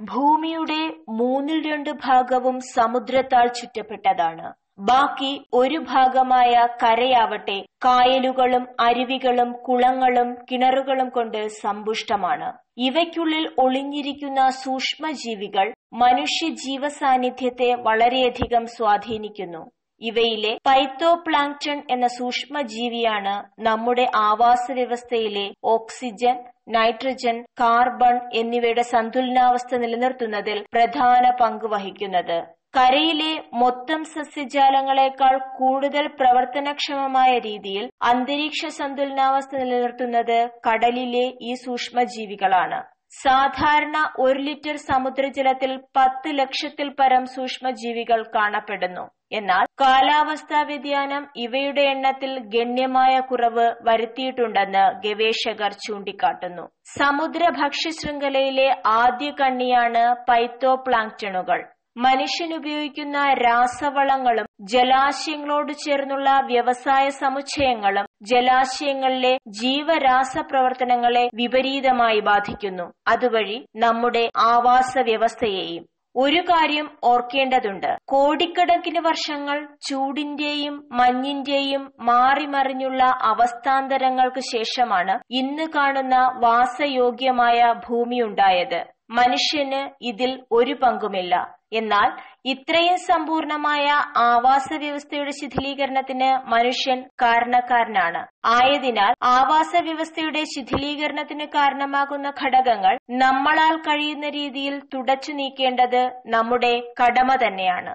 ഭൂമിയുടെ മൂന്നിൽ രണ്ട് ഭാഗവും സമുദ്രത്താൽ ചുറ്റപ്പെട്ടതാണ്. ബാക്കി ഒരു ഭാഗമായ കരയാവട്ടെ കായലുകളും അരുവികളും കുളങ്ങളും കിണറുകളും കൊണ്ട് സമ്പുഷ്ടമാണ്. ഇവയ്ക്കുള്ളിൽ ഒളിഞ്ഞിരിക്കുന്ന സൂക്ഷ്മജീവികൾ മനുഷ്യ ജീവസാന്നിധ്യത്തെ വളരെയധികം സ്വാധീനിക്കുന്നു. ഇവയിലെ പൈത്തോപ്ലാങ്ക്ടൺ എന്ന സൂക്ഷ്മജീവിയാണ് നമ്മുടെ ആവാസ വ്യവസ്ഥയിലെ ഓക്സിജൻ നൈട്രജൻ കാർബൺ എന്നിവയുടെ സന്തുലനാവസ്ഥ നിലനിർത്തുന്നതിൽ പ്രധാന പങ്ക് വഹിക്കുന്നത്. കരയിലെ മൊത്തം സസ്യജാലങ്ങളെക്കാൾ കൂടുതൽ പ്രവർത്തനക്ഷമമായ രീതിയിൽ അന്തരീക്ഷ സന്തുലനാവസ്ഥ നിലനിർത്തുന്നത് കടലിലെ ഈ സൂക്ഷ്മജീവികളാണ്. സാധാരണ ഒരു ലിറ്റർ സമുദ്രജലത്തിൽ പത്ത് ലക്ഷത്തിൽ പരം സൂക്ഷ്മജീവികൾ കാണപ്പെടുന്നു. എന്നാൽ കാലാവസ്ഥാ വ്യതിയാനം ഇവയുടെ എണ്ണത്തിൽ ഗണ്യമായ കുറവ് വരുത്തിയിട്ടുണ്ടെന്ന് ഗവേഷകർ ചൂണ്ടിക്കാട്ടുന്നു. സമുദ്ര ഭക്ഷ്യശൃംഖലയിലെ ആദ്യ കണ്ണിയാണ് പൈത്തോപ്ലാങ്ക്ടണുകൾ മനുഷ്യൻ ഉപയോഗിക്കുന്ന രാസവളങ്ങളും ജലാശയങ്ങളോട് ചേർന്നുള്ള വ്യവസായ സമുച്ചയങ്ങളും ജലാശയങ്ങളിലെ ജീവരാസ പ്രവർത്തനങ്ങളെ വിപരീതമായി ബാധിക്കുന്നു. അതുവഴി നമ്മുടെ ആവാസ വ്യവസ്ഥയെയും ഒരു കാര്യം ഓർക്കേണ്ടതുണ്ട്. കോടിക്കണക്കിന് വർഷങ്ങൾ ചൂടിന്റെയും മഞ്ഞിന്റെയും മാറിമറിഞ്ഞുള്ള അവസ്ഥാന്തരങ്ങൾക്ക് ശേഷമാണ് ഇന്ന് കാണുന്ന വാസയോഗ്യമായ ഭൂമിയുണ്ടായത്. മനുഷ്യന് ഇതിൽ ഒരു പങ്കുമില്ല. എന്നാൽ ഇത്രയും സമ്പൂർണമായ ആവാസ വ്യവസ്ഥയുടെ ശിഥിലീകരണത്തിന് മനുഷ്യൻ കാരണക്കാരനാണ്. ആയതിനാൽ ആവാസ വ്യവസ്ഥയുടെ ശിഥിലീകരണത്തിന് കാരണമാകുന്ന ഘടകങ്ങൾ നമ്മളാൽ കഴിയുന്ന രീതിയിൽ തുടച്ചു നീക്കേണ്ടത് നമ്മുടെ കടമ തന്നെയാണ്.